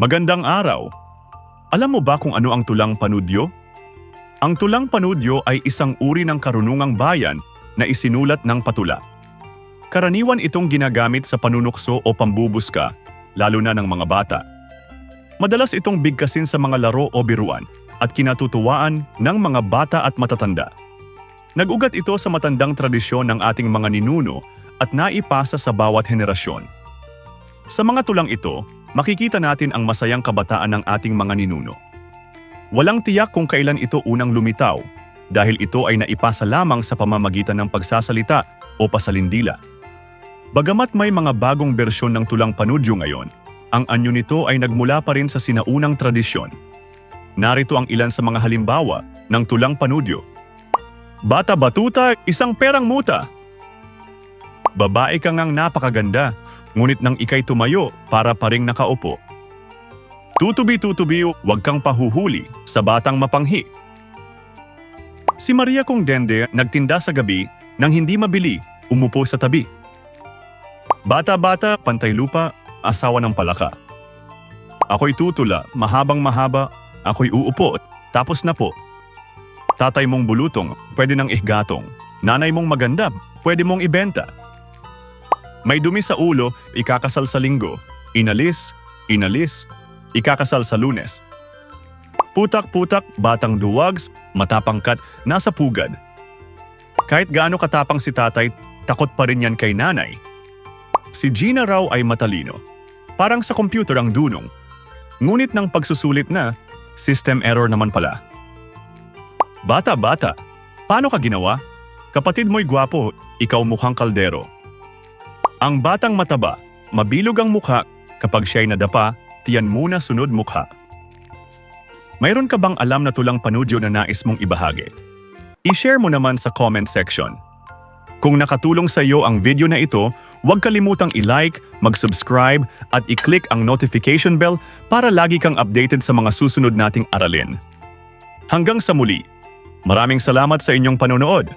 Magandang araw. Alam mo ba kung ano ang tulang panudyo? Ang tulang panudyo ay isang uri ng karunungang bayan na isinulat ng patula. Karaniwan itong ginagamit sa panunukso o pambubuska, lalo na ng mga bata. Madalas itong bigkasin sa mga laro o biruan at kinatutuwaan ng mga bata at matatanda. Nag-ugat ito sa matandang tradisyon ng ating mga ninuno at naipasa sa bawat henerasyon. Sa mga tulang ito, makikita natin ang masayang kabataan ng ating mga ninuno. Walang tiyak kung kailan ito unang lumitaw dahil ito ay naipasa lamang sa pamamagitan ng pagsasalita o pasalindila. Bagamat may mga bagong bersyon ng tulang panudyo ngayon, ang anyo nito ay nagmula pa rin sa sinaunang tradisyon. Narito ang ilan sa mga halimbawa ng tulang panudyo. Bata batuta, isang perang muta. Babae ka ngang napakaganda, ngunit nang ikay tumayo para paring nakaupo. Tutubi-tutubi, huwag kang pahuhuli sa batang mapanghi. Si Maria kong dende nagtinda sa gabi nang hindi mabili, umupo sa tabi. Bata-bata, pantay lupa, asawa ng palaka. Ako'y tutula, mahabang mahaba, ako'y uupo, tapos na po. Tatay mong bulutong, pwede nang ihgatong. Nanay mong maganda, pwede mong ibenta. May dumi sa ulo, ikakasal sa linggo. Inalis, inalis, ikakasal sa lunes. Putak-putak, batang duwags, matapangkat, nasa pugad. Kahit gaano katapang si tatay, takot pa rin yan kay nanay. Si Gina raw ay matalino. Parang sa computer ang dunong. Ngunit ng pagsusulit na, system error naman pala. Bata-bata, paano ka ginawa? Kapatid mo'y gwapo, ikaw mukhang kaldero. Ang batang mataba, mabilog ang mukha, kapag siya'y nadapa, tiyan muna sunod mukha. Mayroon ka bang alam na tulang panudyo na nais mong ibahagi? I-share mo naman sa comment section. Kung nakatulong sa iyo ang video na ito, huwag kalimutang i-like, mag-subscribe at i-click ang notification bell para lagi kang updated sa mga susunod nating aralin. Hanggang sa muli, maraming salamat sa inyong panonood.